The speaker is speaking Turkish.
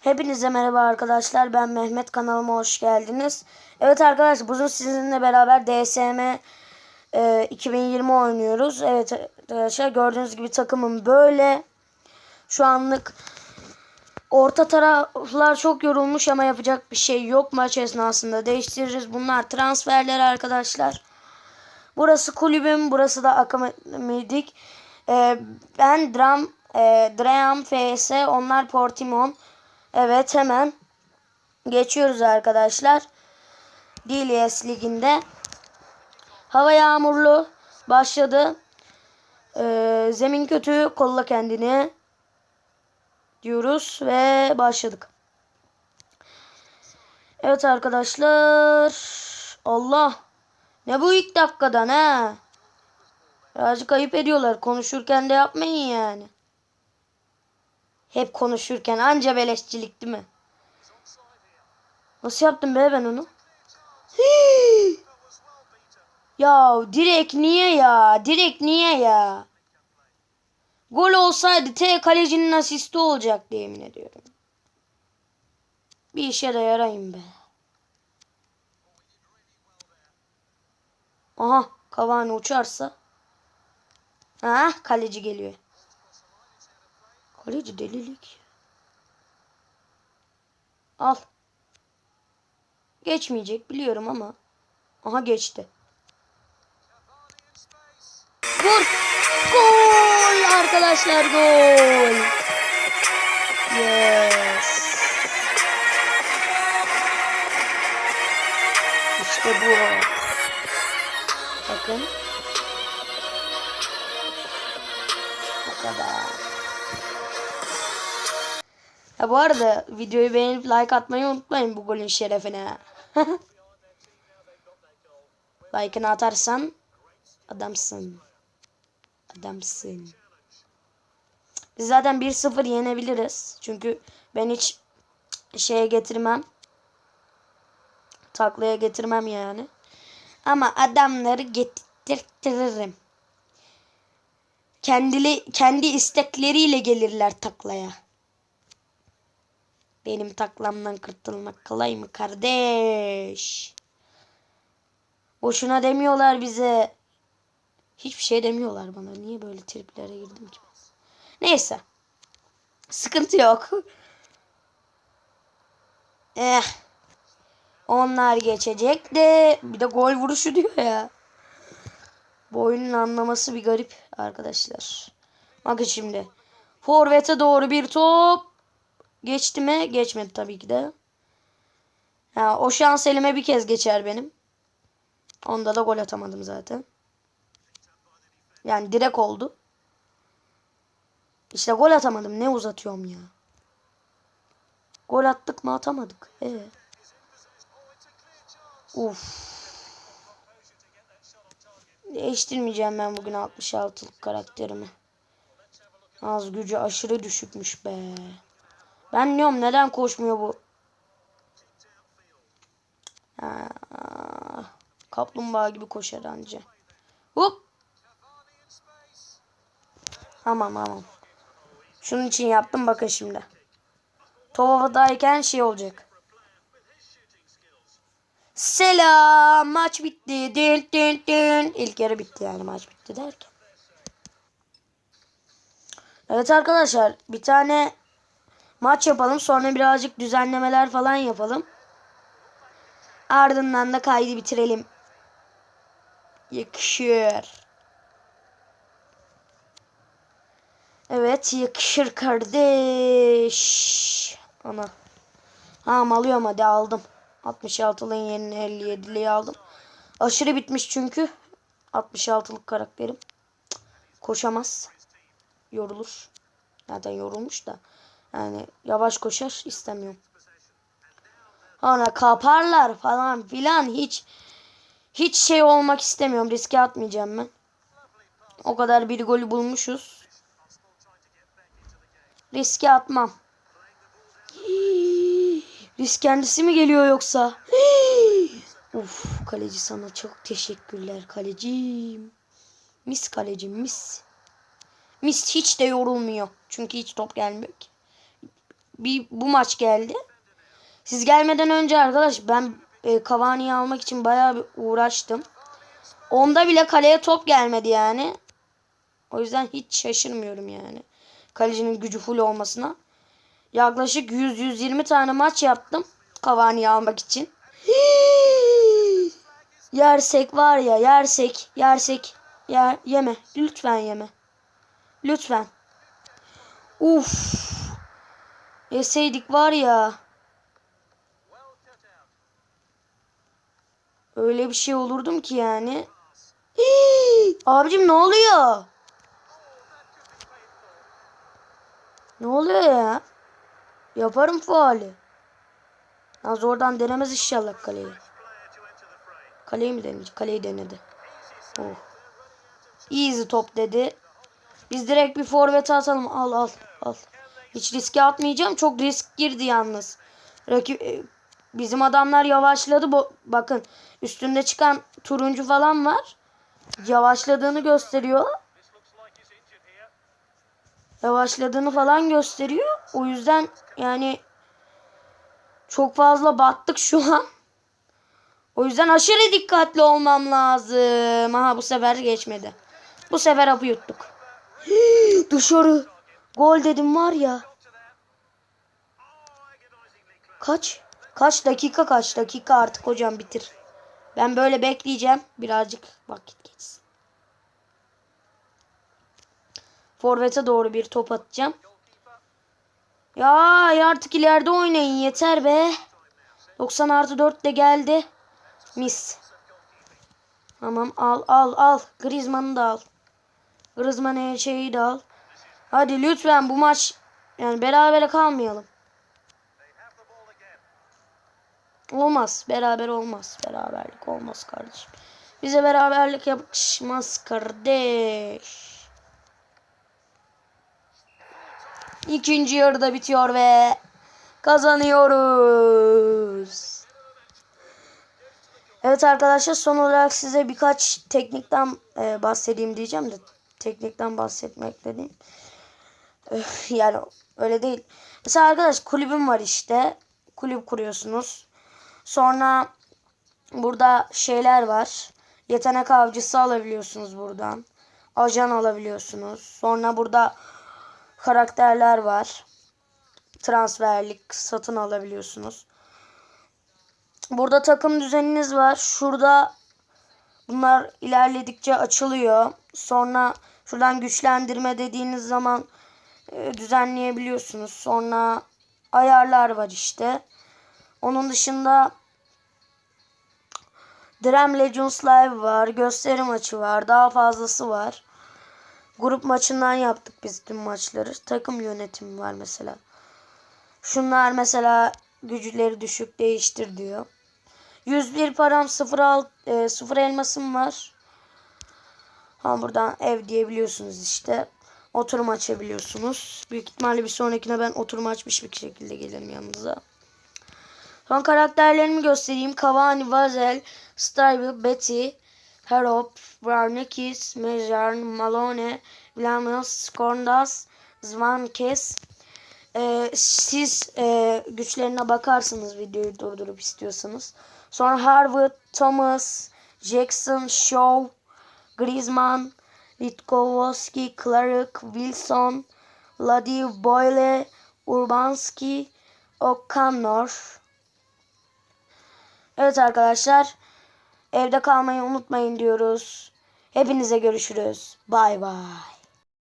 Hepinize merhaba arkadaşlar. Ben Mehmet kanalıma hoş geldiniz. Evet arkadaşlar bugün sizinle beraber DSM e, 2020 oynuyoruz. Evet arkadaşlar gördüğünüz gibi takımım böyle. Şu anlık orta taraflar çok yorulmuş ama yapacak bir şey yok. Maç esnasında değiştiririz. Bunlar transferler arkadaşlar. Burası kulübüm, burası da akademidik. E, ben Dram, e, Dream FS, onlar Portimon. Evet hemen geçiyoruz arkadaşlar. DLS liginde. Hava yağmurlu başladı. Ee, zemin kötü kolla kendini diyoruz ve başladık. Evet arkadaşlar. Allah. Ne bu ilk dakikadan ha? Birazcık ayıp ediyorlar. Konuşurken de yapmayın yani. Hep konuşurken anca beleşçilik değil mi? Nasıl yaptım be ben onu? Hii! ya direkt niye ya? Direkt niye ya? Gol olsaydı T kalecinin asisti olacaktı yemin ediyorum. Bir işe de yarayın be. Aha Cavani uçarsa. Ha kaleci geliyor. Kaleci delilik. Al. Geçmeyecek biliyorum ama. Aha geçti. Vur. Gol arkadaşlar gol. Yes. İşte bu. Bakın. Ha bu arada videoyu beğenip like atmayı unutmayın bu golün şerefine. Like'ını atarsan adamsın. Adamsın. Biz zaten 1-0 yenebiliriz. Çünkü ben hiç şeye getirmem. Taklaya getirmem yani. Ama adamları getirtirim. Kendili, kendi istekleriyle gelirler taklaya. Benim taklamdan kurtulmak kolay mı kardeş? Boşuna demiyorlar bize. Hiçbir şey demiyorlar bana. Niye böyle triplere girdim ki? Neyse. Sıkıntı yok. Eh. Onlar geçecek de bir de gol vuruşu diyor ya. Bu oyunun anlaması bir garip arkadaşlar. Bakın şimdi. Forvet'e doğru bir top. Geçti mi? Geçmedi tabii ki de. Ha, o şans elime bir kez geçer benim. Onda da gol atamadım zaten. Yani direkt oldu. İşte gol atamadım. Ne uzatıyorum ya. Gol attık mı atamadık. Ee. Uf. Değiştirmeyeceğim ben bugün 66'lık karakterimi. Az gücü aşırı düşükmüş be. Ben diyorum neden koşmuyor bu? Ha, kaplumbağa gibi koşar anca. Hop. Tamam tamam. Şunun için yaptım bakın şimdi. Top havadayken şey olacak. Selam. Maç bitti. Dün dün dün. İlk yarı bitti yani maç bitti derken. Evet arkadaşlar bir tane maç yapalım. Sonra birazcık düzenlemeler falan yapalım. Ardından da kaydı bitirelim. Yakışır. Evet yakışır kardeş. Ana. Tamam alıyorum hadi aldım. 66'lığın yerine 57'liği aldım. Aşırı bitmiş çünkü. 66'lık karakterim. Koşamaz. Yorulur. Zaten yorulmuş da. Yani yavaş koşar istemiyorum. Sonra kaparlar falan filan hiç hiç şey olmak istemiyorum. Riske atmayacağım ben. O kadar bir golü bulmuşuz. Riske atmam. Risk kendisi mi geliyor yoksa? Uf kaleci sana çok teşekkürler kalecim. Mis kalecim mis. Mis hiç de yorulmuyor. Çünkü hiç top gelmiyor ki. Bir bu maç geldi. Siz gelmeden önce arkadaş ben e, Cavani'yi almak için bayağı bir uğraştım. Onda bile kaleye top gelmedi yani. O yüzden hiç şaşırmıyorum yani. Kalecinin gücü full olmasına. Yaklaşık 100-120 tane maç yaptım. Cavani'yi almak için. yersek var ya yersek yersek yer, yeme lütfen yeme. Lütfen. Uf. Yeseydik var ya. Öyle bir şey olurdum ki yani. Hii! Abicim ne oluyor? Ne oluyor ya? Yaparım faali. Az oradan denemez inşallah kaleyi. Kaleyi mi deneyecek? Kaleyi denedi. Oh. Easy top dedi. Biz direkt bir forvet atalım. Al al al. Hiç riske atmayacağım. Çok risk girdi yalnız. Rakip e, bizim adamlar yavaşladı. Bakın üstünde çıkan turuncu falan var. Yavaşladığını gösteriyor. Yavaşladığını falan gösteriyor. O yüzden yani çok fazla battık şu an. O yüzden aşırı dikkatli olmam lazım. Aha bu sefer geçmedi. Bu sefer hapı yuttuk. Dışarı. Gol dedim var ya. Kaç? Kaç dakika kaç dakika artık hocam bitir. Ben böyle bekleyeceğim. Birazcık vakit geçsin. Forvet'e doğru bir top atacağım. Ya, artık ileride oynayın yeter be. 90 artı 4 de geldi. Mis. Tamam al al al. Griezmann'ı da al. Griezmann'ı şeyi de al. Hadi lütfen bu maç yani berabere kalmayalım. Olmaz. Beraber olmaz. Beraberlik olmaz kardeşim. Bize beraberlik yakışmaz kardeş. İkinci yarıda bitiyor ve kazanıyoruz. Evet arkadaşlar son olarak size birkaç teknikten e, bahsedeyim diyeceğim de teknikten bahsetmek dediğim yani öyle değil. Mesela arkadaş kulübüm var işte. Kulüp kuruyorsunuz. Sonra burada şeyler var. Yetenek avcısı alabiliyorsunuz buradan. Ajan alabiliyorsunuz. Sonra burada karakterler var. Transferlik satın alabiliyorsunuz. Burada takım düzeniniz var. Şurada bunlar ilerledikçe açılıyor. Sonra şuradan güçlendirme dediğiniz zaman düzenleyebiliyorsunuz. Sonra ayarlar var işte. Onun dışında Dream Legends Live var. Gösteri maçı var. Daha fazlası var. Grup maçından yaptık biz tüm maçları. Takım yönetimi var mesela. Şunlar mesela gücüleri düşük değiştir diyor. 101 param 0, alt, e, 0 elmasım var. Ha buradan ev diyebiliyorsunuz işte. Oturum açabiliyorsunuz. Büyük ihtimalle bir sonrakine ben oturum açmış bir şekilde gelirim yanınıza. Son karakterlerimi göstereyim. Cavani, Vazel, Stable, Betty, Harop, Varnekis, Mejar, Malone, Vlamus, Skorndas, Zvankes. Ee, siz e, güçlerine bakarsınız videoyu durdurup istiyorsanız. Sonra Harvard, Thomas, Jackson, Shaw, Griezmann, Witkowski, Clark, Wilson, Ladiv, Boyle, Urbanski, O'Connor. Evet arkadaşlar. Evde kalmayı unutmayın diyoruz. Hepinize görüşürüz. Bay bay.